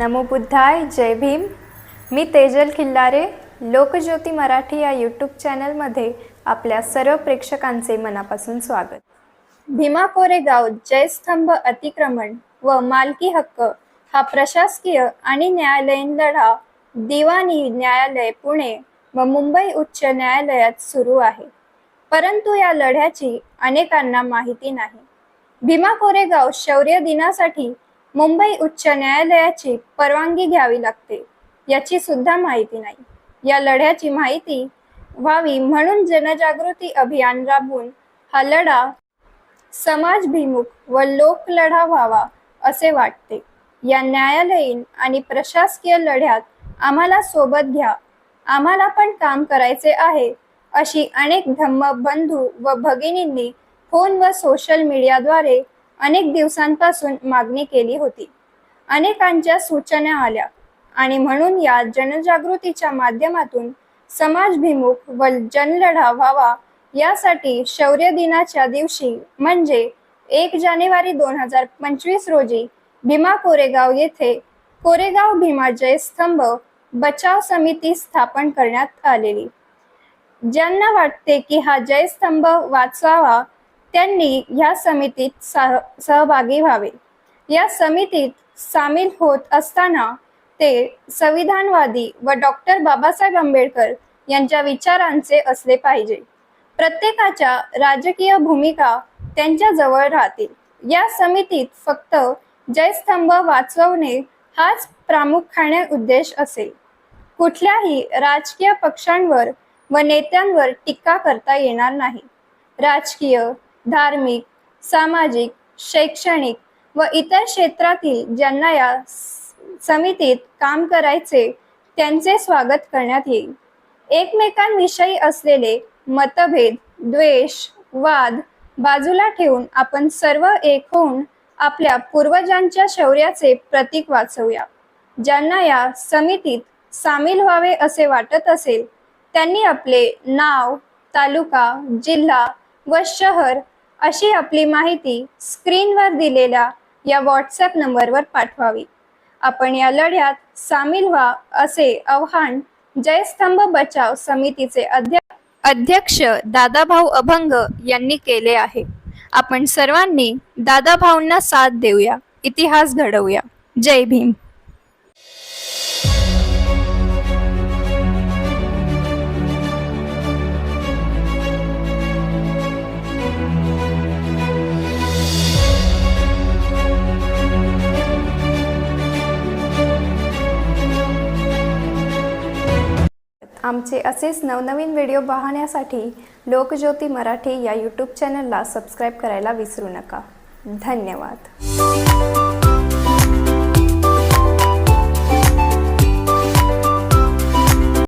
नमो बुद्धाय जय भीम. मी तेजल खिल्लारे लोकज्योती मराठी या यूट्यूब चॅनलमध्ये आपल्या सर्व प्रेक्षकांचे मनापासून स्वागत. भीमा कोरेगाव जयस्तंभ अतिक्रमण व मालकी हक्क हा प्रशासकीय आणि न्यायालयीन लढा दिवाणी न्यायालय पुणे व मुंबई उच्च न्यायालयात सुरू आहे. परंतु या लढ्याची अनेकांना माहिती नाही. भीमा कोरेगाव शौर्य दिनासाठी मुंबई उच्च न्यायालयाची परवानगी घ्यावी लागते याची सुद्धा माहिती नाही. या लढ्याची माहिती व्हावी म्हणून जनजागृती अभियान राबवून हा लढा समाजभिमुख व लोकलढा व्हावा असे वाटते. या न्यायालयीन आणि प्रशासकीय लढ्यात आम्हाला सोबत घ्या आम्हाला पण काम करायचे आहे अशी अनेक धम्म बंधू व भगिनींनी फोन व सोशल मीडियाद्वारे अनेक दिवसांपासून मागणी केली होती. अनेकांच्या सूचना आल्या आणि म्हणून या जनजागृतीच्या माध्यमातून समाजभिमुख व जनलढा व्हावा यासाठी शौर्य दिनाच्या दिवशी म्हणजे एक जानेवारी दोन हजार पंचवीस रोजी भीमा कोरेगाव येथे कोरेगाव भीमा जयस्तंभ बचाव समिती स्थापन करण्यात आलेली. ज्यांना वाटते की हा जयस्तंभ वाचवावा त्यांनी या समितीत सह सहभागी व्हावे. या समितीत सामील होत असताना ते संविधानवादी व डॉक्टर बाबासाहेब आंबेडकर यांच्या विचारांचे असले पाहिजे. प्रत्येकाच्या राजकीय भूमिका त्यांच्या जवळ राहतील. या समितीत फक्त जयस्तंभ वाचवणे हाच प्रामुख्याने उद्देश असेल कुठल्याही राजकीय पक्षांवर व नेत्यांवर टीका करता येणार नाही. राजकीय धार्मिक सामाजिक शैक्षणिक व इतर क्षेत्रातील ज्यांना या समितीत काम करायचे त्यांचे स्वागत करण्यात येईल. एकमेकांविषयी असलेले मतभेद द्वेष वाद बाजूला ठेवून आपण सर्व एक होऊन आपल्या पूर्वजांच्या शौर्याचे प्रतीक वाचवूया. ज्यांना या समितीत सामील व्हावे असे वाटत असेल त्यांनी आपले नाव तालुका जिल्हा व शहर अशी आपली माहिती स्क्रीनवर दिलेल्या या व्हॉट्सॲप नंबरवर पाठवावी. आपण या लढ्यात सामील व्हा असे आव्हान जयस्तंभ बचाव समितीचे अध्यक्ष अध्यक्ष दादाभाऊ अभंग यांनी केले आहे. आपण सर्वांनी दादाभाऊंना साथ देऊया. इतिहास घडवूया. जय भीम. आमचे असेच नवनवीन व्हिडिओ पाहण्यासाठी लोकज्योती मराठी या यूट्यूब चॅनलला सबस्क्राईब करायला विसरू नका. धन्यवाद.